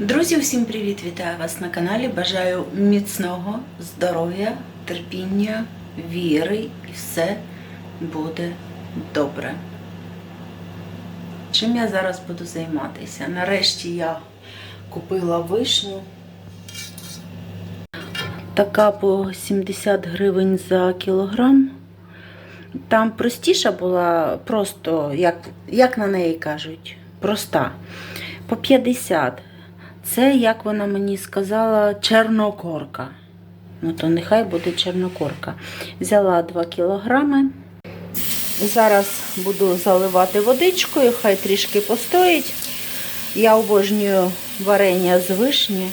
Друзі, усім привіт! Вітаю вас на каналі. Бажаю міцного здоров'я, терпіння, віри і все буде добре. Чим я зараз буду займатися? Нарешті я купила вишню. Така по 70 гривень за кілограм. Там простіша була, просто, як, як на неї кажуть, проста. По 50. Це, як вона мені сказала, чорнокорка. Ну, то нехай буде чорнокорка. Взяла 2 кілограми. Зараз буду заливати водичкою, хай трішки постоїть. Я обожнюю варення з вишні.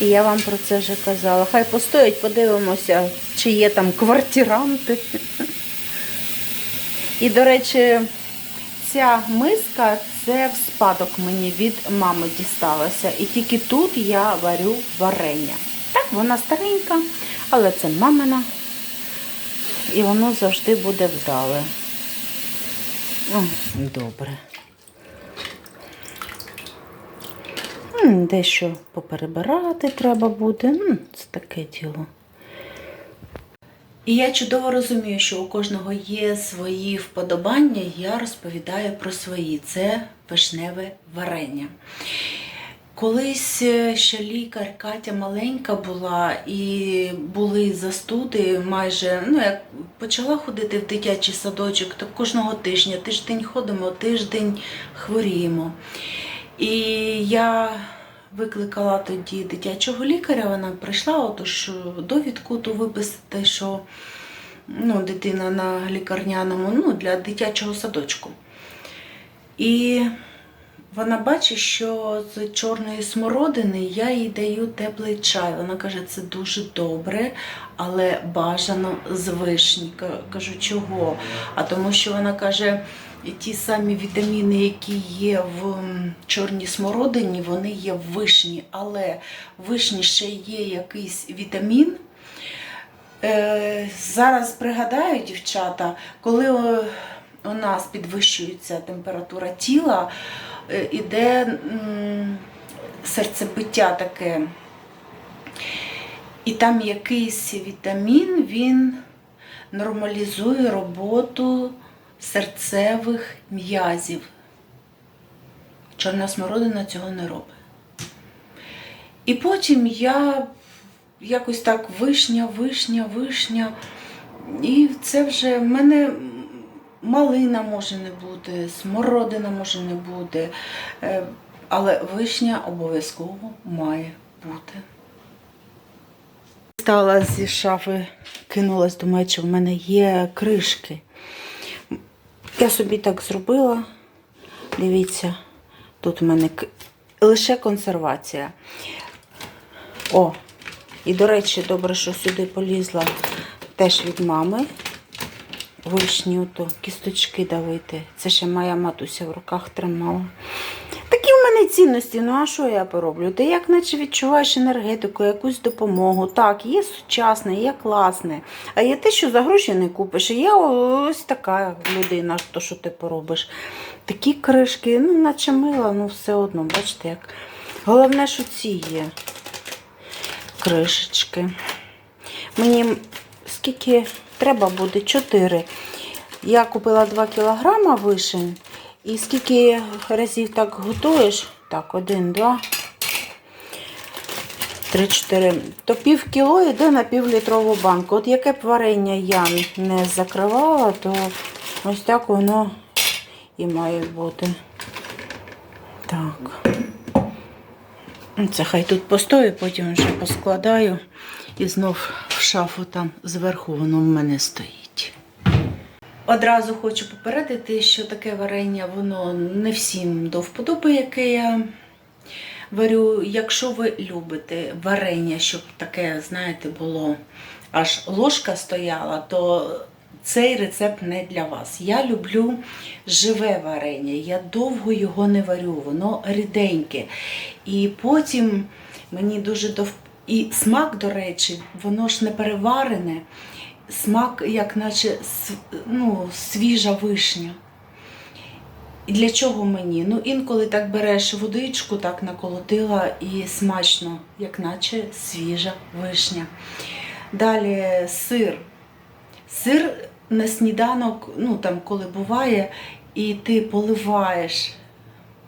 І я вам про це вже казала. Хай постоїть, подивимося, чи є там квартиранти. І, до речі, ця миска це в спадок мені від мами дісталася. І тільки тут я варю варення. Так, вона старенька, але це мамина. І воно завжди буде вдале. Добре. Дещо поперебирати треба буде. Це таке діло. І я чудово розумію, що у кожного є свої вподобання, я розповідаю про свої. Це вишневе варення. Колись е, ще лікар Катя маленька була і були застуди майже, ну як почала ходити в дитячий садочок, то кожного тижня, тиждень ходимо, тиждень хворіємо. І я викликала тоді дитячого лікаря, вона прийшла, отож довідку ту виписати, що ну, дитина на лікарняному ну, для дитячого садочку. І вона бачить, що з чорної смородини я їй даю теплий чай. Вона каже, це дуже добре, але бажано з вишні. Кажу, чого? А тому що вона каже, ті самі вітаміни, які є в чорній смородині, вони є в вишні, але в вишні ще є якийсь вітамін. Е, зараз пригадаю, дівчата, коли е, у нас підвищується температура тіла, іде м, серцебиття таке. І там якийсь вітамін, він нормалізує роботу серцевих м'язів. Чорна смородина цього не робить. І потім я якось так вишня, вишня, вишня. І це вже в мене малина може не бути, смородина може не бути. е, Але вишня обов'язково має бути. Стала зі шафи, кинулась, думаю, чи в мене є кришки. Я собі так зробила. Дивіться, тут в мене лише консервація. О, і, до речі, добре, що сюди полізла теж від мами. Вишню, то кісточки давити. Це ще моя матуся в руках тримала. Такі в мене цінності, ну а що я пороблю? Ти як наче відчуваєш енергетику, якусь допомогу. Так, є сучасне, є класне. А є те, що за гроші не купиш. І я ось така людина, то що ти поробиш. Такі кришки, ну, наче мила, ну все одно, бачите, як. Головне, що ці є кришечки. Мені скільки треба буде? 4. Я купила 2 кілограма вишень. І скільки разів так готуєш? Так, один, два, три, чотири. То пів кіло йде на півлітрову банку. От яке б варення я не закривала, то ось так воно і має бути. Так. Це хай тут постою, потім вже поскладаю і знов в шафу там зверху воно в мене стоїть. Одразу хочу попередити, що таке варення воно не всім до вподоби, яке я варю. Якщо ви любите варення, щоб таке, знаєте, було аж ложка стояла, то цей рецепт не для вас. Я люблю живе варення. Я довго його не варю, воно ріденьке. І потім мені дуже до І смак, до речі, воно ж не переварене. Смак, як наче ну, свіжа вишня. І для чого мені? Ну, інколи так береш водичку, так наколотила і смачно, як наче свіжа вишня. Далі сир. Сир на сніданок, ну там коли буває, і ти поливаєш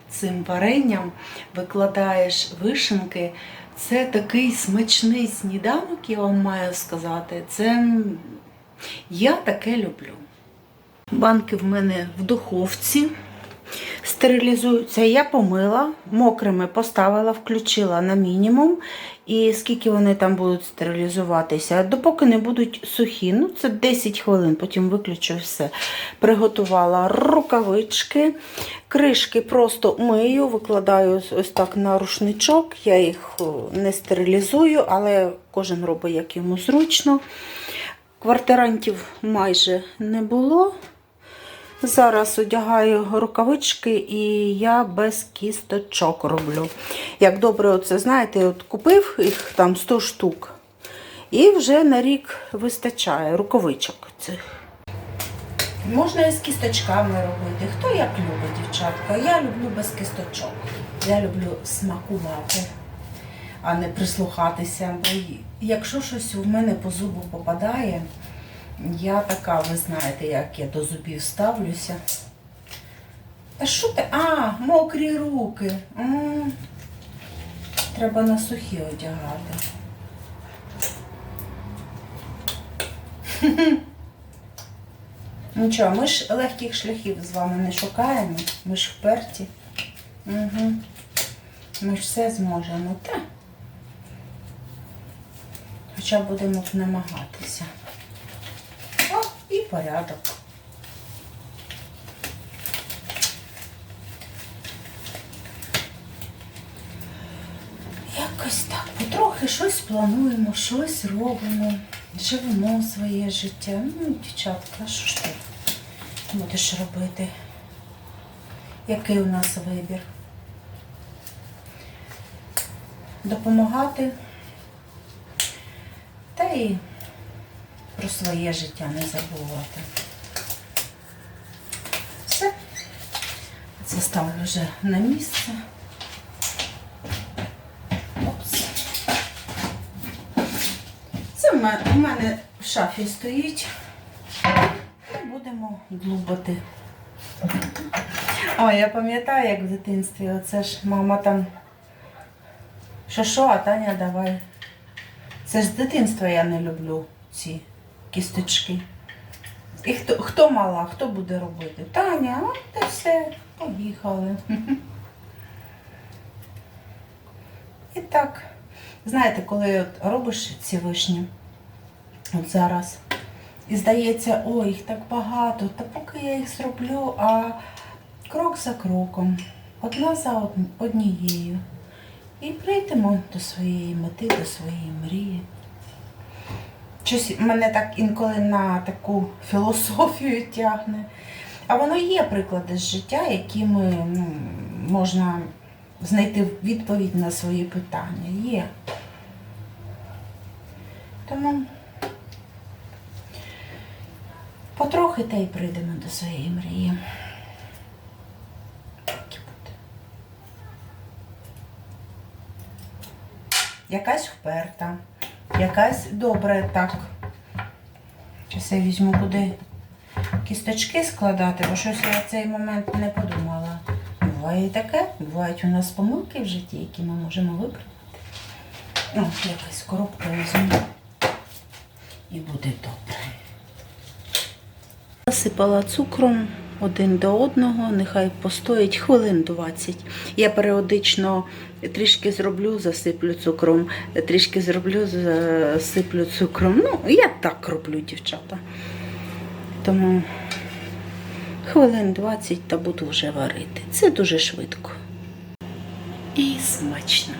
цим варенням, викладаєш вишенки. Це такий смачний сніданок, я вам маю сказати. Це я таке люблю. Банки в мене в духовці стерилізуються. Я помила, мокрими поставила, включила на мінімум. І скільки вони там будуть стерилізуватися, допоки не будуть сухі. Ну, це 10 хвилин, потім виключу все. Приготувала рукавички, кришки просто мию, викладаю ось- так на рушничок. Я їх не стерилізую, але кожен робить як йому зручно. Квартирантів майже не було. Зараз одягаю рукавички і я без кісточок роблю. Як добре, оце, знаєте, от купив їх там 100 штук. І вже на рік вистачає рукавичок цих. Можна і з кісточками робити. Хто як любить, дівчатка. Я люблю без кісточок. Я люблю смакувати, а не прислухатися. Бо якщо щось у мене по зубу попадає, я така, ви знаєте, як я до зубів ставлюся. Та що ти? А, мокрі руки. М. Треба на сухі одягати. Нічого, ми ж легких шляхів з вами не шукаємо, ми ж вперті. Угу. Ми ж все зможемо, так? Хоча будемо намагатися. Порядок. Якось так. Потрохи щось плануємо, щось робимо, живемо своє життя. Ну, дівчатка, що ж ти будеш робити? Який у нас вибір? Допомагати та про своє життя не забувати. Все. Це ставлю вже на місце. Опс. Це в мене, в шафі стоїть. І будемо глубати. О, я пам'ятаю, як в дитинстві. Оце ж мама там. Що що, а Таня давай. Це ж з дитинства я не люблю ці кісточки. І хто, хто мала, хто буде робити? Таня, а та все, поїхали. І так, знаєте, коли от робиш ці вишні, от зараз, і здається, ой, їх так багато, та поки я їх зроблю, а крок за кроком, одна за од- однією. І прийдемо до своєї мети, до своєї мрії. Щось мене так інколи на таку філософію тягне. А воно є приклади з життя, якими ну, можна знайти відповідь на свої питання. Є. Тому потрохи та й прийдемо до своєї мрії. Якась вперта, якась добре так. Зараз я візьму куди кісточки складати, бо щось я в цей момент не подумала. Буває таке, бувають у нас помилки в житті, які ми можемо виправити. О, якась коробка візьму. І буде добре. Засипала цукром один до одного, нехай постоїть хвилин 20. Я періодично трішки зроблю, засиплю цукром, трішки зроблю, засиплю цукром. Ну, я так роблю, дівчата. Тому хвилин 20 та буду вже варити. Це дуже швидко. І смачно.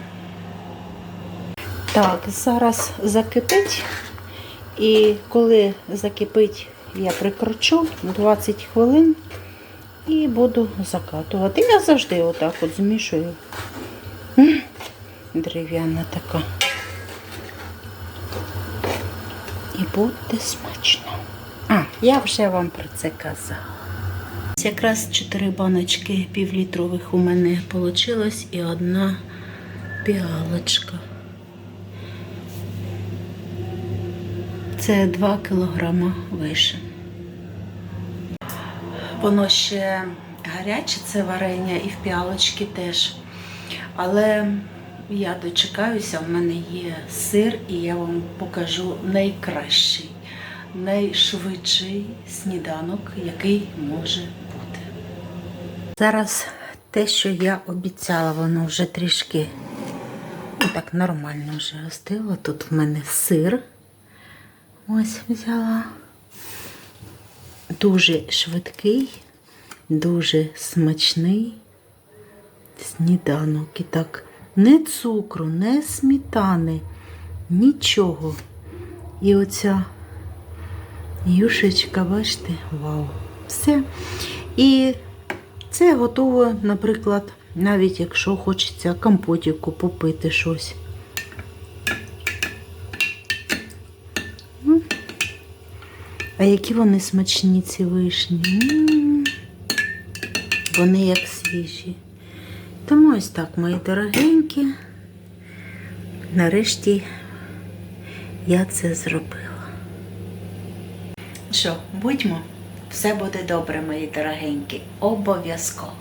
Так, зараз закипить. І коли закипить, я прикручу 20 хвилин і буду закатувати. Я завжди отак от змішую. Дерев'яна така. І буде смачно. А, я вже вам про це казала. Ось якраз 4 баночки півлітрових у мене вийшло і одна піалочка. Це 2 кілограма вишень. Воно ще гаряче, це варення, і в піалочки теж. Але я дочекаюся, в мене є сир, і я вам покажу найкращий, найшвидший сніданок, який може бути. Зараз те, що я обіцяла, воно вже трішки ну, так нормально вже остило. Тут в мене сир. Ось взяла. Дуже швидкий, дуже смачний сніданок. І так, не цукру, не сметани, нічого. І оця юшечка, бачите, вау. Все. І це готово, наприклад, навіть якщо хочеться компотіку попити щось. А які вони смачні, ці вишні. Вони як свіжі. Тому ось так, мої дорогенькі. Нарешті я це зробила. Що, будьмо, все буде добре, мої дорогенькі. Обов'язково.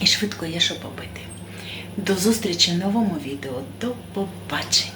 І швидко є що побити. До зустрічі в новому відео. До побачення!